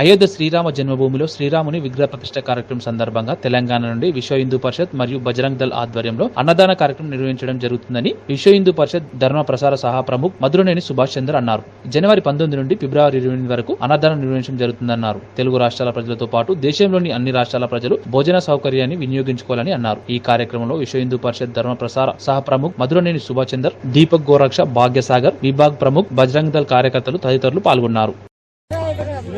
అయోధ్య శ్రీరామ జన్మభూమిలో శ్రీరాముని విగ్రహ ప్రతిష్ట కార్యక్రమం సందర్భంగా తెలంగాణ నుండి విశ్వ హిందూ పరిషత్ మరియు బజరంగ్ దళ్ ఆధ్వర్యంలో అన్నదాన కార్యక్రమం నిర్వహించడం జరుగుతుందని విశ్వ హిందూ పరిషత్ ధర్మ ప్రసార సహా ప్రముఖ్ మధురనేని సుభాష్ చంద్ర అన్నారు. జనవరి పంతొమ్మిది నుండి ఫిబ్రవరి ఇరవై ఎనిమిది వరకు అన్నదానం నిర్వహించడం జరుగుతుందన్నారు. తెలుగు రాష్ట్రాల ప్రజలతో పాటు దేశంలోని అన్ని రాష్ట్రాల ప్రజలు భోజన సౌకర్యాన్ని వినియోగించుకోవాలని అన్నారు. ఈ కార్యక్రమంలో విశ్వ హిందూ పరిషత్ ధర్మ ప్రసార సహ ప్రముఖ్ మధురనేని సుభాష్ చంద్ర దీపక్ గోరక్ష భాగ్యసాగర్ విభాగ్ ప్రముఖ్ బజరంగ్ దళ్ కార్యకర్తలు తదితరులు పాల్గొన్నారు.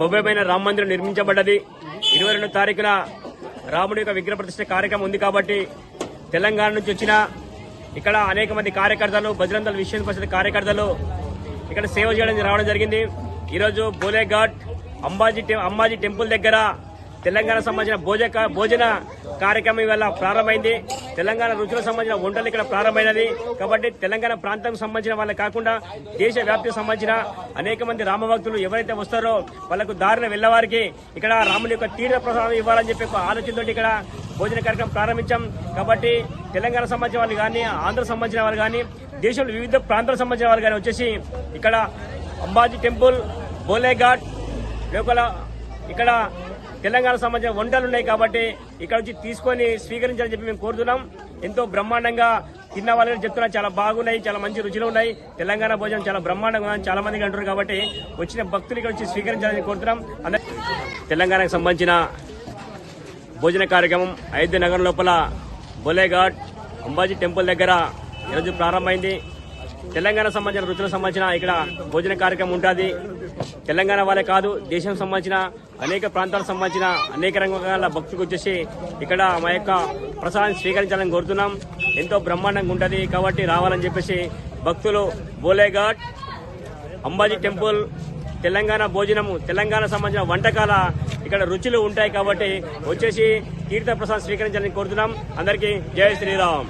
భవ్యమైన రామ మందిరం నిర్మించబడ్డది. ఇరవై రెండు తారీఖున రాముడి యొక్క విగ్రహ ప్రతిష్ట కార్యక్రమం ఉంది కాబట్టి తెలంగాణ నుంచి వచ్చిన ఇక్కడ అనేక మంది కార్యకర్తలు బజరంగల్ విషయం పరిషత్ కార్యకర్తలు ఇక్కడ సేవ చేయడానికి రావడం జరిగింది. ఈరోజు బోలేఘాట్ అంబాజీ టెం- అంబాజీ టెంపుల్ దగ్గర తెలంగాణ సంబంధించిన భోజ భోజన కార్యక్రమం ఇవాళ ప్రారంభమైంది. తెలంగాణ రుచులకు సంబంధించిన వంటలు ఇక్కడ ప్రారంభమైనది. కాబట్టి తెలంగాణ ప్రాంతం సంబంధించిన వాళ్ళే కాకుండా దేశ వ్యాప్తికి సంబంధించిన అనేక మంది రామభక్తులు ఎవరైతే వస్తారో వాళ్ళకు దారిన వెళ్ళవారికి ఇక్కడ రాముని యొక్క తీర్థ ప్రసాదం ఇవ్వాలని చెప్పి ఒక ఆలోచనతో ఇక్కడ భోజన కార్యక్రమం ప్రారంభించాం. కాబట్టి తెలంగాణ సంబంధించిన వాళ్ళు కానీ ఆంధ్ర సంబంధించిన వాళ్ళు కానీ దేశంలో వివిధ ప్రాంతాలకు సంబంధించిన వాళ్ళు కానీ వచ్చేసి ఇక్కడ అంబాజీ టెంపుల్ బోలేఘాట్ లోపల ఇక్కడ తెలంగాణ సంబంధించిన వంటలు ఉన్నాయి కాబట్టి ఇక్కడ వచ్చి తీసుకొని స్వీకరించాలని చెప్పి మేము కోరుతున్నాం. ఎంతో బ్రహ్మాండంగా తిన్న వాళ్ళని చెప్తున్నా. చాలా బాగున్నాయి చాలా మంచి రుచులు ఉన్నాయి. తెలంగాణ భోజనం చాలా బ్రహ్మాండంగా ఉందని చాలా మందికి అంటున్నారు కాబట్టి వచ్చిన భక్తులు ఇక్కడ వచ్చి స్వీకరించాలని కోరుతున్నాం. అందరి తెలంగాణకు సంబంధించిన భోజన కార్యక్రమం అయోధ్య నగరం లోపల బోలేఘాట్ అంబాజీ టెంపుల్ దగ్గర ఈరోజు ప్రారంభమైంది. తెలంగాణ సంబంధించిన రుచులకు సంబంధించిన ఇక్కడ భోజన కార్యక్రమం ఉంటుంది. తెలంగాణ వాళ్ళే కాదు దేశం సంబంధించిన అనేక ప్రాంతాలకు సంబంధించిన అనేక రంగాల భక్తులకు వచ్చేసి ఇక్కడ మా యొక్క ప్రసాదాన్ని స్వీకరించాలని కోరుతున్నాం. ఎంతో బ్రహ్మాండంగా ఉంటుంది కాబట్టి రావాలని చెప్పేసి భక్తులు బోలేఘాట్ అంబాజీ టెంపుల్ తెలంగాణ భోజనము తెలంగాణ సంబంధించిన వంటకాల ఇక్కడ రుచులు ఉంటాయి కాబట్టి వచ్చేసి తీర్థ ప్రసాద్ స్వీకరించాలని కోరుతున్నాం. అందరికీ జై శ్రీరామ్.